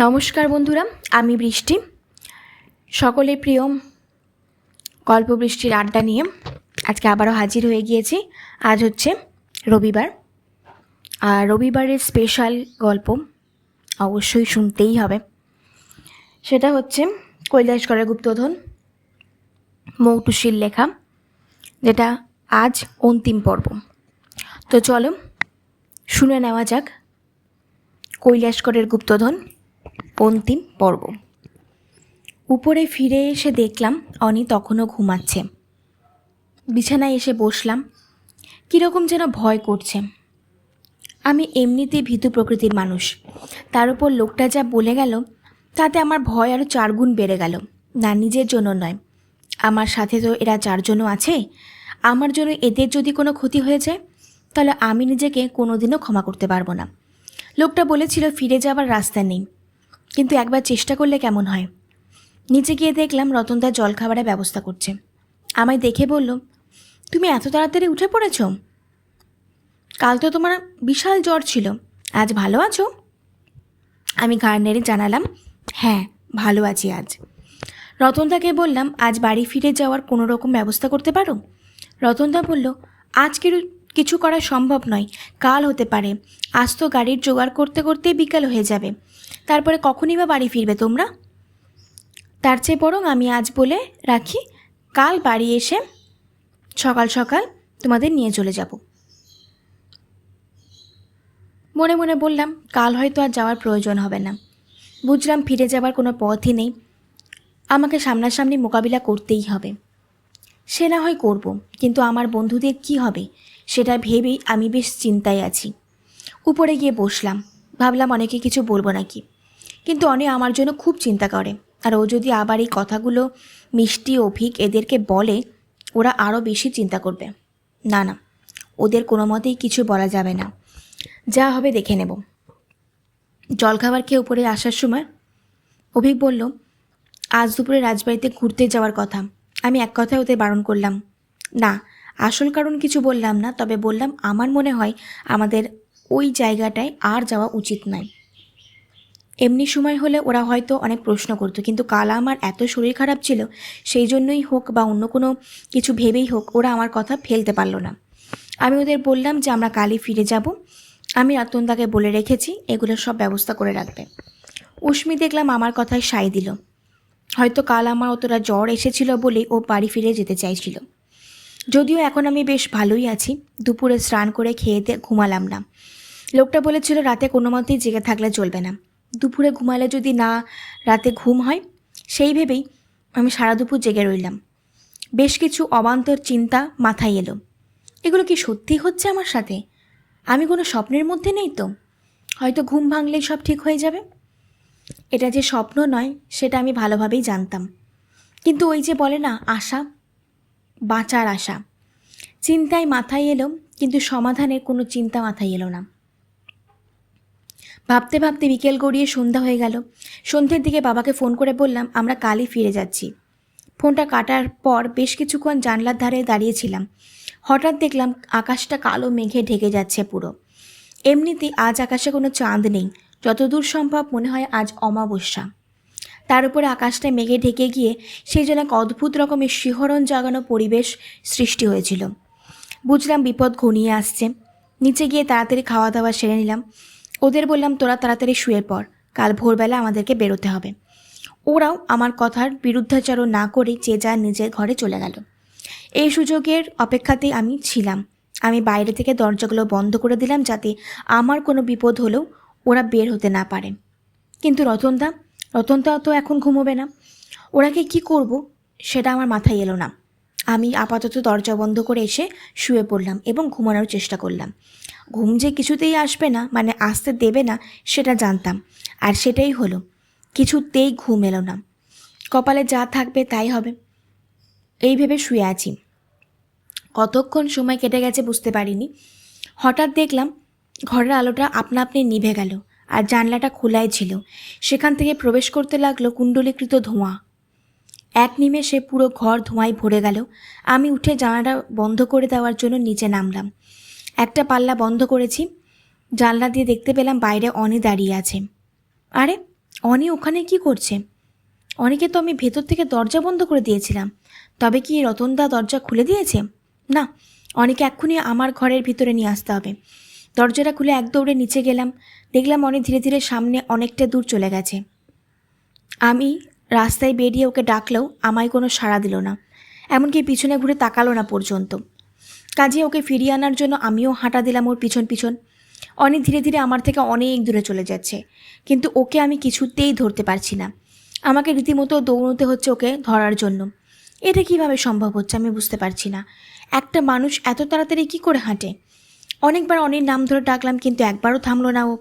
নমস্কার বন্ধুরা, আমি বৃষ্টি। সকলে প্রিয় গল্প বৃষ্টির আড্ডা নিয়ে আজকে আবারও হাজির হয়ে গিয়েছি। আজ হচ্ছে রবিবার। আর রবিবারের স্পেশাল গল্প অবশ্যই শুনতেই হবে। সেটা হচ্ছে কৈলাসগড়ের গুপ্তধন মৌটুসির লেখা, যেটা আজ অন্তিম পর্ব। তো চলো, শুনে নেওয়া যাক কৈলাসগড়ের গুপ্তধন অন্তিম পর্ব। উপরে ফিরে এসে দেখলাম অনি তখনও ঘুমাচ্ছে। বিছানায় এসে বসলাম। কীরকম যেন ভয় করছে। আমি এমনিতেই ভীতু প্রকৃতির মানুষ। তার উপর লোকটা যা বলে গেল, তাতে আমার ভয় আরও চারগুণ বেড়ে গেল। না নিজের জন্য নয়। আমার সাথে তো এরা চারজনও আছে। আমার জন্য এদের যদি কোনো ক্ষতি হয়ে যায়, তাহলে আমি নিজেকে কোনোদিনও ক্ষমা করতে পারব না। লোকটা বলেছিল ফিরে যাবার রাস্তা নেই। কিন্তু একবার চেষ্টা করলে কেমন হয়? নিচে গিয়ে দেখলাম রতনদার জলখাবারের ব্যবস্থা করছে। আমায় দেখে বলল, তুমি এত তাড়াতাড়ি উঠে পড়েছ? কাল তো তোমার বিশাল জ্বর ছিল। আজ ভালো আছো? আমি ঘাড় নেড়ে জানালাম হ্যাঁ ভালো আছি আজ। রতন রতনদাকে বললাম, আজ বাড়ি ফিরে যাওয়ার কোনো রকম ব্যবস্থা করতে পারো? রতনদা বলল, আজকের কিছু করা সম্ভব নয়, কাল হতে পারে। আজ তো গাড়ির জোগাড় করতে করতেই বিকাল হয়ে যাবে। তারপরে কখনই বা বাড়ি ফিরবে তোমরা? তার চেয়ে বরং আমি আজ বলে রাখি, কাল বাড়ি এসে সকাল সকাল তোমাদের নিয়ে চলে যাব। মনে মনে বললাম, কাল হয়তো আর যাওয়ার প্রয়োজন হবে না। বুঝলাম ফিরে যাবার কোনো পথই নেই। আমাকে সামনাসামনি মোকাবিলা করতেই হবে। সে না হয় করব, কিন্তু আমার বন্ধুদের কি হবে, সেটা ভেবেই আমি বেশ চিন্তায় আছি। উপরে গিয়ে বসলাম, ভাবলাম অনেকে কিছু বলব নাকি। কিন্তু অনেক আমার জন্য খুব চিন্তা করে, আর ও যদি আবার এই কথাগুলো মিষ্টি, অভিক এদেরকে বলে, ওরা আরও বেশি চিন্তা করবে। না না, ওদের কোনো মতেই কিছু বলা যাবে না। যা হবে দেখে নেব। জলখাবার খেয়ে উপরে আসার সময় অভিক বলল, আজ দুপুরে রাজবাড়িতে ঘুরতে যাওয়ার কথা। আমি এক কথায় ওদের বারণ করলাম। না, আসল কারণ কিছু বললাম না, তবে বললাম আমার মনে হয় আমাদের ওই জায়গাটায় আর যাওয়া উচিত নয়। এমনি সময় হলে ওরা হয়তো অনেক প্রশ্ন করতো, কিন্তু কাল আমার এত শরীর খারাপ ছিল, সেই জন্যই হোক বা অন্য কোনো কিছু ভেবেই হোক, ওরা আমার কথা ফেলতে পারল না। আমি ওদের বললাম যে আমরা কালই ফিরে যাব। আমি রতনদাকে বলে রেখেছি, এগুলো সব ব্যবস্থা করে রাখবে। উষ্মি দেখলাম আমার কথায় সায় দিল। হয়তো কাল আমার অতটা জ্বর এসেছিল বলেই ও বাড়ি ফিরে যেতে চাইছিল। যদিও এখন আমি বেশ ভালোই আছি, দুপুরে স্নান করে খেয়ে দিয়ে ঘুমালাম না। লোকটা বলেছিল, রাতে কোনো মতেই জেগে থাকলে চলবে না। দুপুরে ঘুমালে যদি না রাতে ঘুম হয়, সেই ভেবেই আমি সারা দুপুর জেগে রইলাম। বেশ কিছু অবান্তর চিন্তা মাথায় এলো। এগুলো কি সত্যি হচ্ছে আমার সাথে? আমি কোনো স্বপ্নের মধ্যে নেই তো? হয়তো ঘুম ভাঙলেই সব ঠিক হয়ে যাবে? এটা যে স্বপ্ন নয়, সেটা আমি ভালোভাবেই জানতাম। কিন্তু ওই যে বলে না, আশা, বাঁচার আশা। চিন্তায় মাথায় এলো, কিন্তু সমাধানের কোনো চিন্তা মাথায় এলো না। ভাবতে ভাবতে বিকেল গড়িয়ে সন্ধ্যা হয়ে গেল। সন্ধ্যের দিকে বাবাকে ফোন করে বললাম, আমরা কালই ফিরে যাচ্ছি। ফোনটা কাটার পর বেশ কিছুক্ষণ জানলার ধারে দাঁড়িয়েছিলাম হঠাৎ দেখলাম আকাশটা কালো মেঘে ঢেকে যাচ্ছে পুরো। এমনিতেই আজ আকাশে কোনো চাঁদ নেই। যতদূর সম্ভব মনে হয় আজ অমাবস্যা। তার উপরে আকাশটা মেঘে ঢেকে গিয়ে সেই জন্য এক অদ্ভুত রকমের শিহরণ জাগানো পরিবেশ সৃষ্টি হয়েছিল। বুঝলাম বিপদ ঘনিয়ে আসছে। নিচে গিয়ে তাড়াতাড়ি খাওয়া দাওয়া সেরে নিলাম। ওদের বললাম, তোরা তাড়াতাড়ি শুয়ে পর কাল ভোরবেলা আমাদেরকে বেরোতে হবে। ওরাও আমার কথার বিরুদ্ধাচারণ না করে যে যা নিজের ঘরে চলে গেল। এই সুযোগের অপেক্ষাতেই আমি ছিলাম। আমি বাইরে থেকে দরজাগুলো বন্ধ করে দিলাম যাতে আমার কোনো বিপদ হলেও ওরা বের হতে না পারে। কিন্তু রতনদা রতনদা তো এখন ঘুমোবে না। ওরাকে কি করব সেটা আমার মাথায় এলো না। আমি আপাতত দরজা বন্ধ করে এসে শুয়ে পড়লাম এবং ঘুমানোর চেষ্টা করলাম। ঘুম যে কিছুতেই আসবে না মানে আসতে দেবে না, সেটা জানতাম। আর সেটাই হলো, কিছুতেই ঘুম এলো না। কপালে যা থাকবে তাই হবে। এই ভেবে শুয়ে আছি। কতক্ষণ সময় কেটে গেছে বুঝতে পারিনি। হঠাৎ দেখলাম ঘরের আলোটা আপনা আপনি নিভে গেল আর জানলাটা খোলাই ছিল। সেখান থেকে প্রবেশ করতে লাগল কুণ্ডলীকৃত ধোঁয়া। এক নিমেষে পুরো ঘর ধোঁয়ায় ভরে গেল। আমি উঠে জানালাটা বন্ধ করে দেওয়ার জন্য নিচে নামলাম। একটা পাল্লা বন্ধ করেছি। জানলা দিয়ে দেখতে পেলাম বাইরে অনি দাঁড়িয়ে আছে। আরে, অনি ওখানে কি করছে? অনেকে তো আমি ভেতর থেকে দরজা বন্ধ করে দিয়েছিলাম। তবে কি রতনদা দরজা খুলে দিয়েছে? না, অনেকে এক্ষুনি আমার ঘরের ভিতরে নিয়ে আসতে হবে। দরজাটা খুলে এক দৌড়ে নিচে গেলাম। দেখলাম অনেক ধীরে ধীরে সামনে অনেকটা দূর চলে গেছে। আমি রাস্তায় বেরিয়ে ওকে ডাকলেও আমায় কোনো সাড়া দিল না। এমনকি পিছনে ঘুরে তাকালো না পর্যন্ত। কাজে ওকে ফিরিয়ে আনার জন্য আমিও হাঁটা দিলাম ওর পিছন পিছন। অনেক ধীরে ধীরে আমার থেকে অনেক দূরে চলে যাচ্ছে। কিন্তু ওকে আমি কিছুতেই ধরতে পারছি না। আমাকে রীতিমতো দৌড়তে হচ্ছে ওকে ধরার জন্য। এটা কীভাবে সম্ভব হচ্ছে আমি বুঝতে পারছি না। একটা মানুষ এত তাড়াতাড়ি কি করে হাঁটে? অনেকবার অনেক নাম ধরে ডাকলাম, কিন্তু একবারও থামলো না ও।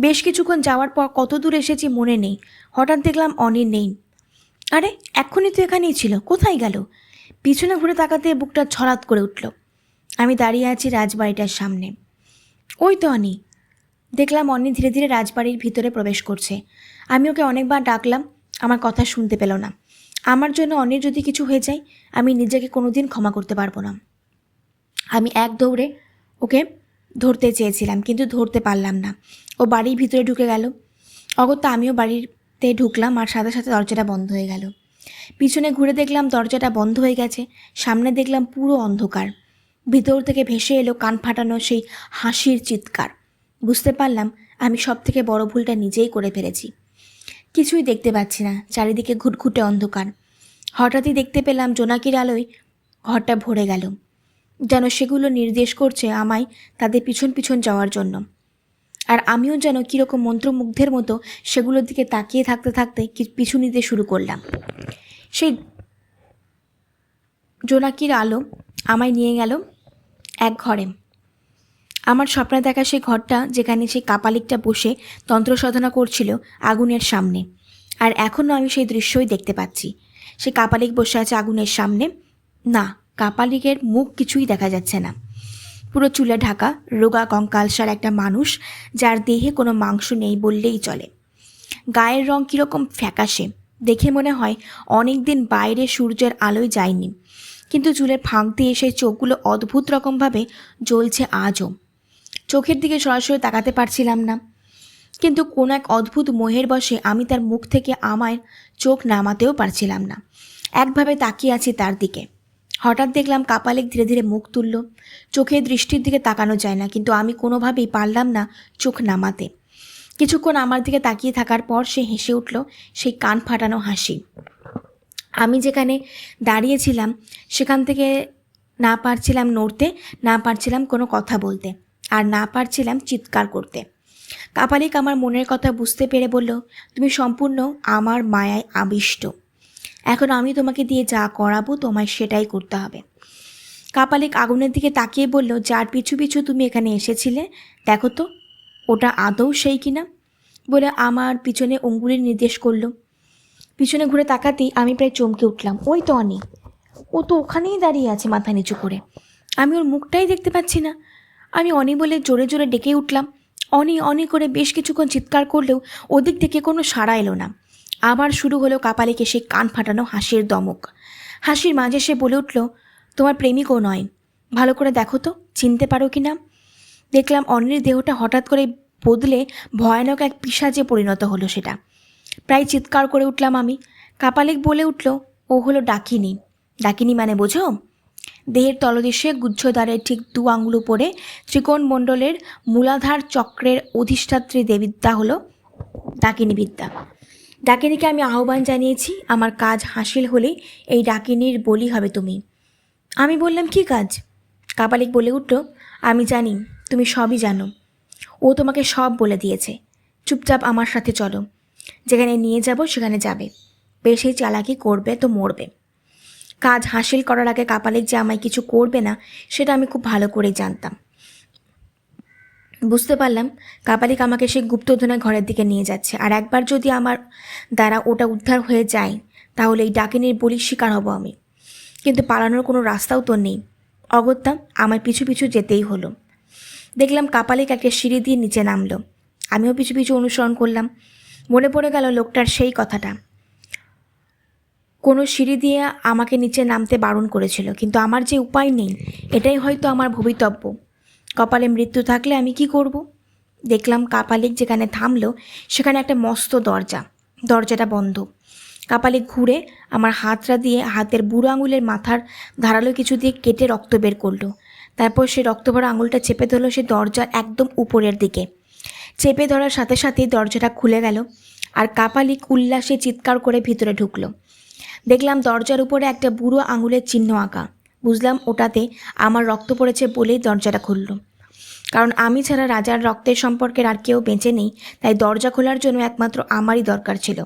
বেশ কিছুক্ষণ যাওয়ার পর কত দূর এসেছি মনে নেই। হঠাৎ দেখলাম অনির নেই। আরে, এক্ষুনি তো এখানেই ছিল, কোথায় গেল? পিছনে ঘুরে তাকাতে বুকটা ছড়াত করে উঠল। আমি দাঁড়িয়ে আছি রাজবাড়িটার সামনে। ওই তো অনি। দেখলাম অনি ধীরে ধীরে রাজবাড়ির ভিতরে প্রবেশ করছে। আমি ওকে অনেকবার ডাকলাম, আমার কথা শুনতে পেল না। আমার জন্য অনির যদি কিছু হয়ে যায়, আমি নিজেকে কোনোদিন ক্ষমা করতে পারব না। আমি এক দৌড়ে ওকে ধরতে চেয়েছিলাম, কিন্তু ধরতে পারলাম না। ও বাড়ির ভিতরে ঢুকে গেল। অগত্যা আমিও বাড়িতে ঢুকলাম আর সাথে সাথে দরজাটা বন্ধ হয়ে গেল। পিছনে ঘুরে দেখলাম দরজাটা বন্ধ হয়ে গেছে। সামনে দেখলাম পুরো অন্ধকার। ভিতর থেকে ভেসে এলো কান ফাটানো সেই হাসির চিৎকার। বুঝতে পারলাম আমি সব থেকে বড় ভুলটা নিজেই করে ফেলেছি। কিছুই দেখতে পাচ্ছি না, চারিদিকে ঘুটঘুটে অন্ধকার। হঠাৎই দেখতে পেলাম জোনাকির আলোয় ঘরটা ভরে গেল। যেন সেগুলো নির্দেশ করছে আমায় তাদের পিছন পিছন যাওয়ার জন্য। আর আমিও যেন কীরকম মন্ত্রমুগ্ধের মতো সেগুলোর দিকে তাকিয়ে থাকতে থাকতে পিছু নিতে শুরু করলাম। সেই জোনাকির আলো আমায় নিয়ে গেল এক ঘরে। আমার স্বপ্নে দেখা সেই ঘরটা যেখানে সেই কাপালিকটা বসে তন্ত্র সাধনা করছিল আগুনের সামনে। আর এখনও আমি সেই দৃশ্যই দেখতে পাচ্ছি। সে কাপালিক বসে আছে আগুনের সামনে। না কাপালিকের মুখ কিছুই দেখা যাচ্ছে না। পুরো চুলে ঢাকা, রোগা কঙ্কালসার একটা মানুষ যার দেহে কোনো মাংস নেই বললেই চলে। গায়ের রং কীরকম ফ্যাকাশে, দেখে মনে হয় অনেক দিন বাইরে সূর্যের আলোয় যায়নি। কিন্তু চুলের ফাঁক দিয়ে সেই চোখগুলো অদ্ভুত রকমভাবে জ্বলছে আজও। চোখের দিকে সরাসরি তাকাতে পারছিলাম না। কিন্তু কোনো এক অদ্ভুত মোহের বসে আমি তার মুখ থেকে আমার চোখ নামাতেও পারছিলাম না। একভাবে তাকিয়ে আছি তার দিকে। হঠাৎ দেখলাম কাপালিক ধীরে ধীরে মুখ তুলল। চোখের দৃষ্টির দিকে তাকানো যায় না, কিন্তু আমি কোনোভাবেই পারলাম না চোখ নামাতে। কিছুক্ষণ আমার দিকে তাকিয়ে থাকার পর সে হেসে উঠল, সেই কান ফাটানো হাসি। আমি যেখানে দাঁড়িয়েছিলাম, সেখান থেকে না পারছিলাম নড়তে, না পারছিলাম কোনো কথা বলতে, আর না পারছিলাম চিৎকার করতে। কাপালিক আমার মনের কথা বুঝতে পেরে বলল, তুমি সম্পূর্ণ আমার মায়ায় আবিষ্ট। এখন আমি তোমাকে দিয়ে যা করাবো, তোমায় সেটাই করতে হবে। কাপালিক আগুনের দিকে তাকিয়ে বলল, যার পিছু পিছু তুমি এখানে এসেছিলে, দেখো তো, ওটা আদৌ সেই কিনা? বলে আমার পিছনে অঙ্গুলির নির্দেশ করল। পিছনে ঘুরে তাকাতেই আমি প্রায় চমকে উঠলাম। ওই তো অনি ও তো ওখানেই দাঁড়িয়ে আছে মাথা নিচু করে। আমি ওর মুখটাই দেখতে পাচ্ছি না। আমি অনি বলে জোরে জোরে ডেকে উঠলাম। অনি অনি করে বেশ কিছুক্ষণ চিৎকার করলেও ওদিক থেকে কোনো সাড়া এলো না। আবার শুরু হলো কাপালিকে সে কান ফাটানো হাসির দমক। হাসির মাঝে সে বলে উঠল, তোমার প্রেমিকও নয়। ভালো করে দেখো তো, চিনতে পারো কি না? দেখলাম অনির দেহটা হঠাৎ করে বদলে ভয়ানক এক পিসাজে পরিণত হলো সেটা। প্রায় চিৎকার করে উঠলাম আমি। কাপালিক বলে উঠল, ও হলো ডাকিনি। ডাকিনি মানে বোঝো? দেহের তলদেশে গুচ্ছদ্বারের ঠিক দু আঙুল উপরে ত্রিকোণ মণ্ডলের মূলাধার চক্রের অধিষ্ঠাত্রী দেবিদ্যা হলো ডাকিনী বিদ্যা ডাকিনীকে আমি আহ্বান জানিয়েছি, আমার কাজ হাসিল হলে এই ডাকিনীর বলি হবে তুমি। আমি বললাম, কি কাজ? কাপালিক বলে উঠল, আমি জানি, তুমি সবই জানো। ও তোমাকে সব বলে দিয়েছে। চুপচাপ আমার সাথে চলো। যেখানে নিয়ে যাব, সেখানে যাবে। বেশি চালাকি করবে তো মরবে। কাজ হাসিল করার আগে কাপালিক যে আমায় কিছু করবে না, সেটা আমি খুব ভালো করেই জানতাম। বুঝতে পারলাম। কাপালিক আমাকে সেই গুপ্তধনের ঘরের দিকে নিয়ে যাচ্ছে। আর একবার যদি আমার দ্বারা ওটা উদ্ধার হয়ে যায়, তাহলে এই ডাকিনীর বলির শিকার হব আমি। কিন্তু পালানোর কোনো রাস্তাও তো নেই। অগত্যা আমার পিছু পিছু যেতেই হলো। দেখলাম কাপালিক একটা সিঁড়ি দিয়ে নিচে নামলো। আমিও পিছু পিছু অনুসরণ করলাম। মনে পড়ে গেল লোকটার সেই কথাটা। কোনো সিঁড়ি দিয়ে আমাকে নিচে নামতে বারণ করেছিল, কিন্তু আমার যে উপায় নেই, এটাই হয়তো আমার ভবিতব্য। কপালে মৃত্যু থাকলে আমি কি করব? দেখলাম কাপালিক যেখানে থামলো, সেখানে একটা মস্ত দরজা। দরজাটা বন্ধ। কাপালিক ঘুরে আমার হাতটা দিয়ে হাতের বুড়ো আঙুলের মাথার ধারালো কিছু দিয়ে কেটে রক্ত বের করল। তারপর সে রক্ত ভরা আঙুলটা চেপে ধরলো সে দরজার একদম উপরের দিকে। চেপে ধরার সাথে সাথেই দরজাটা খুলে গেল আর কাপালিক উল্লাসে চিৎকার করে ভিতরে ঢুকলো। দেখলাম দরজার উপরে একটা বুড়ো আঙুলের চিহ্ন আঁকা। বুঝলাম ওটাতে আমার রক্ত পড়েছে বলেই দরজাটা খুলল। কারণ আমি ছাড়া রাজার রক্তের সম্পর্কের আর কেউ বেঁচে নেই, তাই দরজা খোলার জন্য একমাত্র আমারই দরকার ছিল।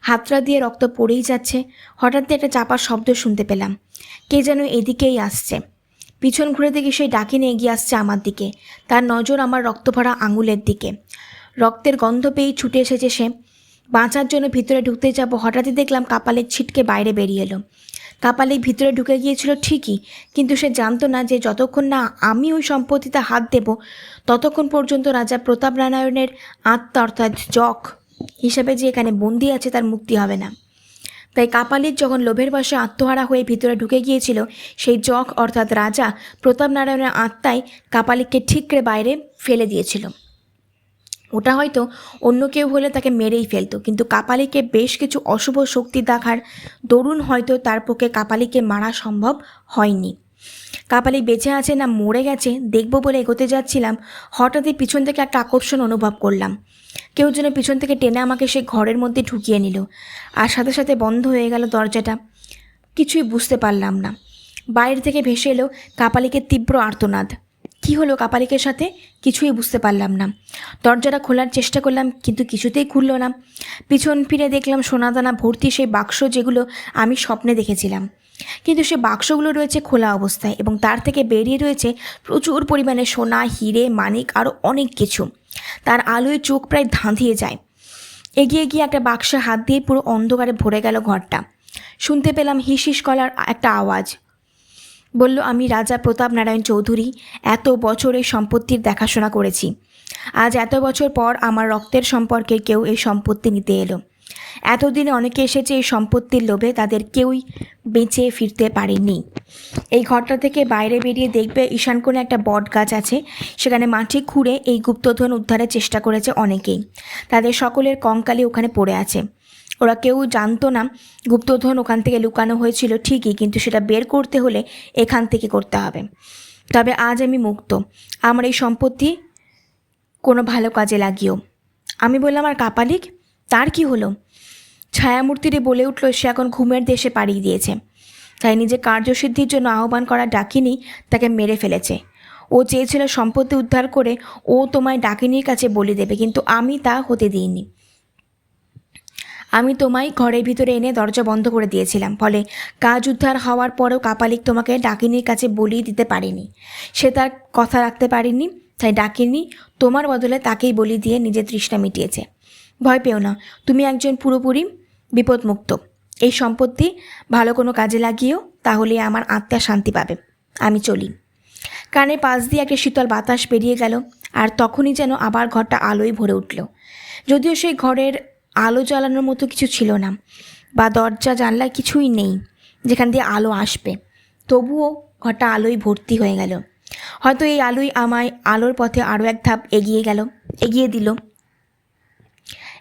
হাতটা দিয়ে রক্ত পড়েই যাচ্ছে, হঠাৎ দিয়ে একটা চাপার শব্দ শুনতে পেলাম। কে যেন এদিকেই আসছে। পিছন ঘুরে দেখি সেই ডাকিনে এগিয়ে আসছে আমার দিকে। তার নজর আমার রক্ত ভরা আঙুলের দিকে। রক্তের গন্ধ পেয়েই ছুটে এসেছে সে। বাঁচার জন্য ভিতরে ঢুকতে যাব, হঠাৎই দেখলাম কাপালের ছিটকে বাইরে বেরিয়ে এলো। কাপালে ভিতরে ঢুকে গিয়েছিল ঠিকই, কিন্তু সে জানতো না যে যতক্ষণ না আমি ওই সম্পত্তিতে হাত দেব, ততক্ষণ পর্যন্ত রাজা প্রতাপ নারায়ণের আত্মা অর্থাৎ জক হিসাবে যে এখানে বন্দি আছে তার মুক্তি হবে না। তাই কাপালির যখন লোভের বশে আত্মহারা হয়ে ভিতরে ঢুকে গিয়েছিল, সেই জক অর্থাৎ রাজা প্রতাপ নারায়ণের আত্মাই কাপালিককে ঠিকরে বাইরে ফেলে দিয়েছিল। ওটা হয়তো অন্য কেউ হলে তাকে মেরেই ফেলতো। কিন্তু কাপালিকে বেশ কিছু অশুভ শক্তি দেখার দরুন হয়তো তার পক্ষে কাপালিকে মারা সম্ভব হয়নি। কাপালি বেঁচে আছে না মরে গেছে, দেখব বলে এগোতে যাচ্ছিলাম। হঠাৎই পিছন থেকে একটা আকর্ষণ অনুভব করলাম। কেউ যেন পিছন থেকে টেনে আমাকে সে ঘরের মধ্যে ঢুকিয়ে নিল। আর সাথে সাথে বন্ধ হয়ে গেল দরজাটা। কিছুই বুঝতে পারলাম না। বাইরে থেকে ভেসে এলো কাপালিকের তীব্র আর্তনাদ। কি হলো কাপালিকের সাথে? কিছুই বুঝতে পারলাম না। দরজাটা খোলার চেষ্টা করলাম, কিন্তু কিছুতেই খুললো না। পিছন ফিরে দেখলাম সোনাদানা ভর্তি সেই বাক্স যেগুলো আমি স্বপ্নে দেখেছিলাম। কিন্তু সে বাক্সগুলো রয়েছে খোলা অবস্থায় এবং তার থেকে বেরিয়ে রয়েছে প্রচুর পরিমাণে সোনা, হিরে, মানিক আরও অনেক কিছু। তার আলোয় চোখ প্রায় ধাঁধিয়ে যায়। এগিয়ে গিয়ে একটা বাক্সে হাত দিয়ে পুরো অন্ধকারে ভরে গেল ঘরটা। শুনতে পেলাম হিস হিস কলার একটা আওয়াজ। বলল, আমি রাজা প্রতাপ নারায়ণ চৌধুরী, এত বছর এই সম্পত্তির দেখাশোনা করেছি। আজ এত বছর পর আমার রক্তের সম্পর্কে কেউ এই সম্পত্তি নিতে এলো। এতদিনে অনেকে এসেছে এই সম্পত্তির লোভে, তাদের কেউই বেঁচে ফিরতে পারেনি এই ঘরটা থেকে বাইরে বেরিয়ে দেখবে ঈশান কোণে একটা বট গাছ আছে। সেখানে মাটি খুঁড়ে এই গুপ্তধন উদ্ধারের চেষ্টা করেছে অনেকেই। তাদের সকলের কঙ্কালি ওখানে পড়ে আছে। ওরা কেউ জানতো না। গুপ্তধন ওখান থেকে লুকানো হয়েছিল ঠিকই, কিন্তু সেটা বের করতে হলে এখান থেকে করতে হবে। তবে আজ আমি মুক্ত। আমার এই সম্পত্তি কোনো ভালো কাজে লাগিও। আমি বললাম, আর কাপালিক তার কি হলো? ছায়ামূর্তিটি বলে উঠল, সে এখন ঘুমের দেশে পাড়িয়ে দিয়েছে। তাই নিজের কার্যসিদ্ধির জন্য আহ্বান করা ডাকিনি, তাকে মেরে ফেলেছে। ও চেয়েছিল সম্পত্তি উদ্ধার করে ও তোমায় ডাকিনির কাছে বলে দেবে, কিন্তু আমি তা হতে দিইনি। আমি তোমায় ঘরের ভিতরে এনে দরজা বন্ধ করে দিয়েছিলাম। ফলে কাজ উদ্ধার হওয়ার পরেও কাপালিক তোমাকে ডাকিনীর কাছে বলিয়ে দিতে পারেনি। সে তার কথা রাখতে পারেনি, তাই ডাকিনি তোমার বদলে তাকেই বলি দিয়ে নিজের তৃষ্ণা মিটিয়েছে। ভয় পেও না, তুমি একজন পুরোপুরি বিপদমুক্ত। এই সম্পত্তি ভালো কোনো কাজে লাগিয়েও তাহলে আমার আত্মা শান্তি পাবে। আমি চলি। কানে পাশ দিয়ে একটা শীতল বাতাস বেরিয়ে গেল, আর তখনই যেন আবার ঘরটা আলোয় ভরে উঠল। যদিও সেই ঘরের আলো জ্বালানোর মতো কিছু ছিল না, বা দরজা জানলা কিছুই নেই, যেখান দিয়ে আলো আসবে। তবুও ঘরটা আলোয় ভর্তি হয়ে গেল। হয়তো এই আলোই আমায় আলোর পথে আরও এক ধাপ এগিয়ে গেল, এগিয়ে দিল।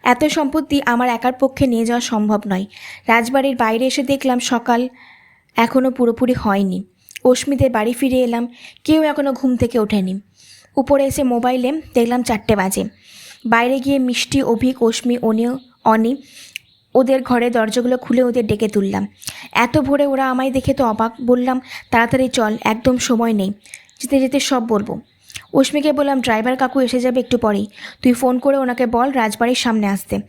এত সম্পত্তি আমার একার পক্ষে নিয়ে যাওয়া সম্ভব নয়। রাজবাড়ির বাইরে এসে দেখলাম সকাল এখনও পুরোপুরি হয়নি। অস্মিদের বাড়ি ফিরে এলাম, কেউ এখনও ঘুম থেকে ওঠেনি। উপরে এসে মোবাইলে দেখলাম চারটে বাজে। বাইরে গিয়ে মিষ্টি অভিক অশ্মি অনিও অনি, ওদের ঘরে দরজাগুলো খুলে ওদের ডেকে তুললাম। এত ভোরে ওরা আমায় দেখে তো অবাক। বললাম, তাড়াতাড়ি চল, একদম সময় নেই। যেতে যেতে সব বলব। অশ্মিকে বললাম, ড্রাইভার কাকু এসে যাবে একটু পরেই। তুই ফোন করে ওনাকে বল রাজবাড়ির সামনে আসতে।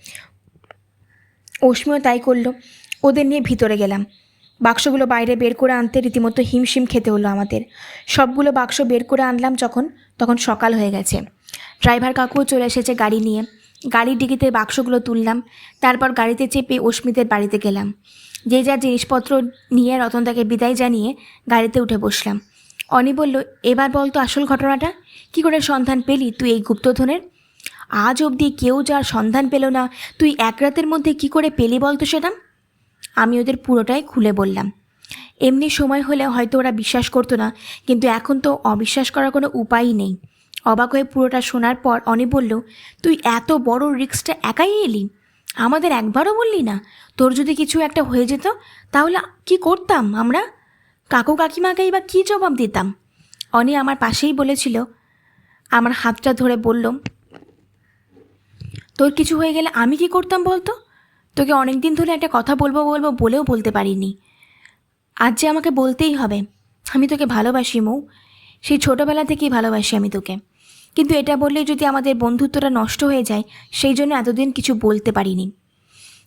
অশ্মিও তাই করল। ওদের নিয়ে ভিতরে গেলাম। বাক্সগুলো বাইরে বের করে আনতে রীতিমতো হিমশিম খেতে হলো আমাদের। সবগুলো বাক্স বের করে আনলাম যখন, তখন সকাল হয়ে গেছে। ড্রাইভার কাকুও চলে এসেছে গাড়ি নিয়ে। গাড়ির ডিগিতে বাক্সগুলো তুললাম, তারপর গাড়িতে চেপে অস্মিতের বাড়িতে গেলাম। যে যার জিনিসপত্র নিয়ে রতনদাকে বিদায় জানিয়ে গাড়িতে উঠে বসলাম। অনি বলল, এবার বল তো আসল ঘটনাটা। কি করে সন্ধান পেলি তুই এই গুপ্তধনের? আজ অবধি কেউ যার সন্ধান পেল না, তুই এক রাতের মধ্যে কি করে পেলি বলতো সেটা? আমি ওদের পুরোটাই খুলে বললাম। এমনি সময় হলে হয়তো ওরা বিশ্বাস করতো না, কিন্তু এখন তো অবিশ্বাস করার কোনো উপায়ই নেই। অবাক হয়ে পুরোটা শোনার পর অনি বলল, তুই এত বড় রিস্কটা একাই এলি? আমাদের একবারও বললি না। তোর যদি কিছু একটা হয়ে যেত, তাহলে কি করতাম আমরা? কাকু কাকিমাকেই বা কী জবাব দিতাম? অনি আমার পাশেই বলেছিল, আমার হাতটা ধরে বলল, তোর কিছু হয়ে গেলে আমি কি করতাম বলতো? তোকে অনেক দিন ধরে একটা কথা বলব বলব, বলেও বলতে পারিনি। আজ যে আমাকে বলতেই হবে। আমি তোকে ভালোবাসি মৌ। সেই ছোটোবেলা থেকেই ভালোবাসি আমি তোকে। কিন্তু এটা বললে যদি আমাদের বন্ধুত্বটা নষ্ট হয়ে যায়, সেই জন্য এতদিন কিছু বলতে পারিনি।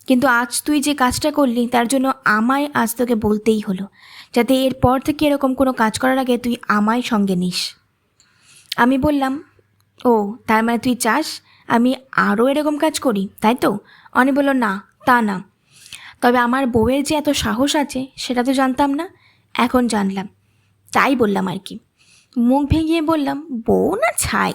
কিন্তু আজ তুই যে কাজটা করলি, তার জন্য আমায় আজ তোকে বলতেই হলো, যাতে এরপর থেকে এরকম কোনো কাজ করার আগে তুই আমায় সঙ্গে নিস। আমি বললাম, ও, তার মানে তুই চাস আমি আরও এরকম কাজ করি, তাই তো? অনি বলল, না, তা না। তবে আমার বউয়ের যে এত সাহস আছে, সেটা তো জানতাম না, এখন জানলাম। তাই বললাম আর কি। মুখ ভেঙিয়ে বললাম, বউ না ছাই?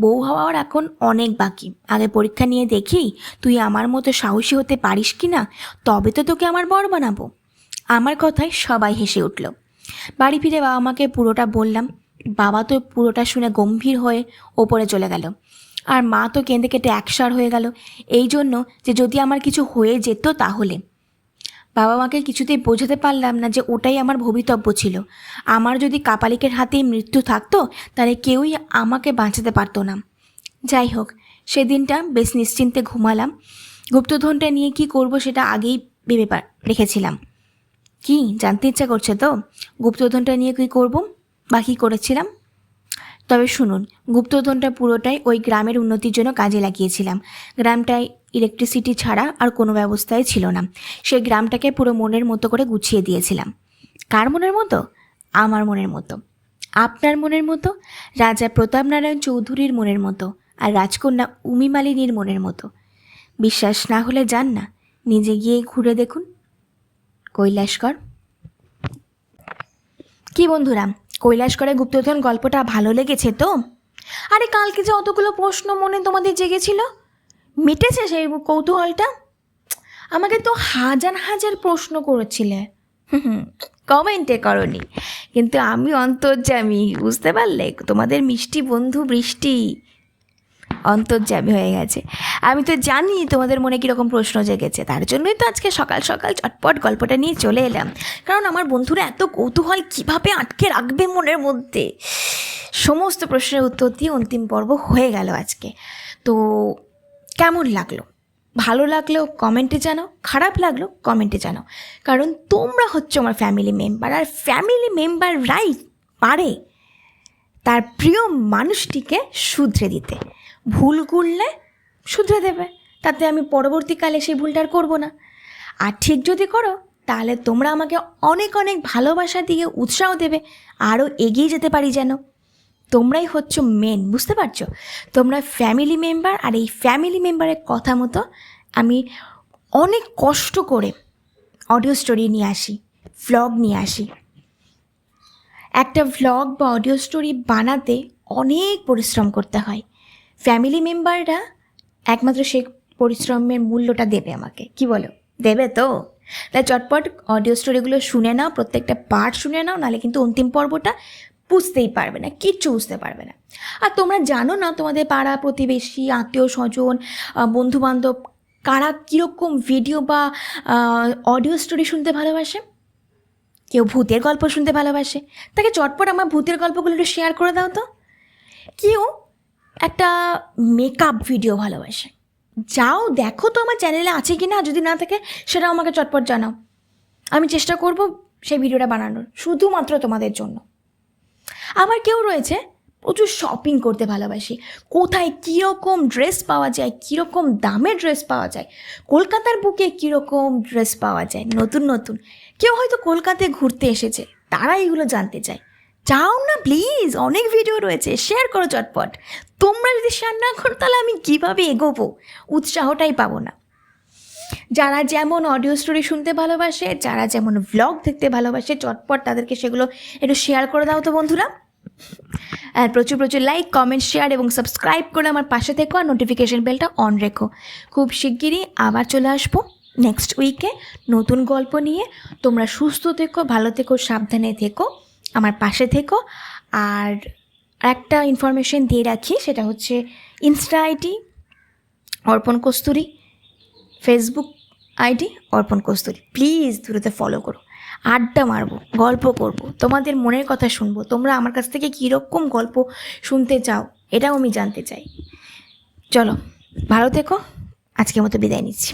বউ হওয়ার এখন অনেক বাকি। আগে পরীক্ষা নিয়ে দেখি, তুই আমার মতো সাহসী হতে পারিস কি না? তবে তো তোকে আমার বর বানাবো। আমার কথায় সবাই হেসে উঠল। বাড়ি ফিরে বাবা মাকে পুরোটা বললাম। বাবা তো পুরোটা শুনে গম্ভীর হয়ে ওপরে চলে গেল। আর মা তো কেঁদে কেটে একসার হয়ে গেল। এই জন্য যে যদি আমার কিছু হয়ে যেত তাহলে। বাবা মাকে কিছুতেই বোঝাতে পারলাম না যে ওটাই আমার ভবিতব্য ছিল। আমার যদি কাপালিকের হাতেই মৃত্যু থাকতো, তাহলে কেউই আমাকে বাঁচাতে পারতো না। যাই হোক, সেদিনটা বেশ নিশ্চিন্তে ঘুমালাম। গুপ্তধনটা নিয়ে কি করব সেটা আগেই ভেবে রেখেছিলাম। কি, জানতে ইচ্ছা করছে তো? গুপ্তধনটা নিয়ে কী করব বা কী করেছিলাম? তবে শুনুন, গুপ্তধনটা পুরোটাই ওই গ্রামের উন্নতির জন্য কাজে লাগিয়েছিলাম। গ্রামটায় ইলেকট্রিসিটি ছাড়া আর কোনো ব্যবস্থাই ছিল না। সেই গ্রামটাকে পুরো মনের মতো করে গুছিয়ে দিয়েছিলাম। কার মনের মতো? আমার মনের মতো। আপনার মনের মতো? রাজা প্রতাপনারায়ণ চৌধুরীর মনের মতো। আর রাজকন্যা উমি মালিনীর মনের মতো। বিশ্বাস না হলে যান না। নিজে গিয়ে ঘুরে দেখুন। কৈলাসকর কি বন্ধুরা কৈলাসকরে গুপ্তধন গল্পটা ভালো লেগেছে তো? আরে কালকে যে অতগুলো প্রশ্ন মনে তোমাদের জেগেছিল? মিটেছে সেই কৌতূহলটা? আমাকে তো হাজার হাজার প্রশ্ন করেছিলে। কমেন্টে করনি। কিন্তু আমি অন্তর্যামী, বুঝতে পারলে? তোমাদের মিষ্টি বন্ধু বৃষ্টি। অন্তর্যামী হয়ে গেছে। আমি তো জানি তোমাদের মনে কীরকম প্রশ্ন জেগেছে। তার জন্যই তো আজকে সকাল সকাল চটপট গল্পটা নিয়ে চলে এলাম। কারণ আমার বন্ধুরা এত কৌতূহল কীভাবে আটকে রাখবে মনের মধ্যে? সমস্ত প্রশ্নের উত্তর দিয়ে অন্তিম পর্ব হয়ে গেল আজকে। তো কেমন লাগল? ভালো লাগল কমেন্টে জানাও। খারাপ লাগল কমেন্টে জানাও। কারণ তোমরা হচ্ছে আমার ফ্যামিলি মেম্বার আর ফ্যামিলি মেম্বার মেম্বাররাই পারে তার প্রিয় মানুষটিকে শুধরে দিতে। ভুল করলে শুধরে দেবে, তাতে আমি পরবর্তীকালে সেই ভুলটা আর করব না। আর ঠিক যদি করো, তাহলে তোমরা আমাকে অনেক অনেক ভালোবাসা দিয়ে উৎসাহ দেবে, আরও এগিয়ে যেতে পারি যেন। তোমরাই হচ্ছ মেন বুঝতে পারছ? তোমরা ফ্যামিলি মেম্বার আর এই ফ্যামিলি মেম্বারের কথা মতো আমি অনেক কষ্ট করে অডিও স্টোরি নিয়ে আসি ভ্লগ নিয়ে আসি। একটা ভ্লগ বা অডিও স্টোরি বানাতে অনেক পরিশ্রম করতে হয়। ফ্যামিলি মেম্বাররা একমাত্র সেই পরিশ্রমের মূল্যটা দেবে আমাকে। কি বলো? দেবে তো? তাই চটপট অডিও স্টোরিগুলো শুনে নাও, প্রত্যেকটা পার্ট শুনে নাও, নাহলে কিন্তু অন্তিম পর্বটা বুঝতেই পারবে না, কিচ্ছু বুঝতে পারবে না। আর তোমরা জানো না তোমাদের পাড়া প্রতিবেশী, আত্মীয় স্বজন বন্ধুবান্ধব, কারা কীরকম ভিডিও বা অডিও স্টোরি শুনতে ভালোবাসে? কেউ ভূতের গল্প শুনতে ভালোবাসে? তাকে চটপট আমার ভূতের গল্পগুলো একটু শেয়ার করে দাও তো। কেউ একটা মেকআপ ভিডিও ভালোবাসে। যাও দেখো তো আমার চ্যানেলে আছে কি না যদি না থাকে সেটাও আমাকে চটপট জানাও। আমি চেষ্টা করব সেই ভিডিওটা বানানোর, শুধুমাত্র তোমাদের জন্য। আবার কেউ রয়েছে, প্রচুর শপিং করতে ভালোবাসি। কোথায় কীরকম ড্রেস পাওয়া যায়, কীরকম দামের ড্রেস পাওয়া যায়, কলকাতার বুকে কীরকম ড্রেস পাওয়া যায়, নতুন নতুন। কেউ হয়তো কলকাতায় ঘুরতে এসেছে, তারা এগুলো জানতে চায়। চাও না প্লিজ অনেক ভিডিও রয়েছে শেয়ার করো চটপট। তোমরা যদি শেয়ার না করো, তাহলে আমি কীভাবে এগোবো? উৎসাহটাই পাবো না। যারা যেমন অডিও স্টোরি শুনতে ভালোবাসে, যারা যেমন ভ্লগ দেখতে ভালোবাসে, চটপট তাদেরকে সেগুলো একটু শেয়ার করে দাও তো বন্ধুরা। আর প্রচুর প্রচুর লাইক কমেন্ট শেয়ার এবং সাবস্ক্রাইব করে আমার পাশে থেকো আর নোটিফিকেশন বেলটা অন রেখো। খুব শিগগিরই আবার চলে আসব নেক্সট উইকে নতুন গল্প নিয়ে। তোমরা সুস্থ থেকো, ভালো থেকো, সাবধানে থেকো, আমার পাশে থেকো। আর একটা ইনফরমেশন দিয়ে রাখি, সেটা হচ্ছে ইনস্টা আইডি অর্পণ কস্তুরি। ফেসবুক আইডি অর্পণ কস্তুরি। প্লিজ দূরেতে ফলো করো। আড্ডা মারবো, গল্প করব তোমাদের মনের কথা শুনব, তোমরা আমার কাছ থেকে কীরকম গল্প শুনতে চাও, এটাও আমি জানতে চাই। চলো, ভালো থেকো, আজকের মতো বিদায় নিচ্ছি।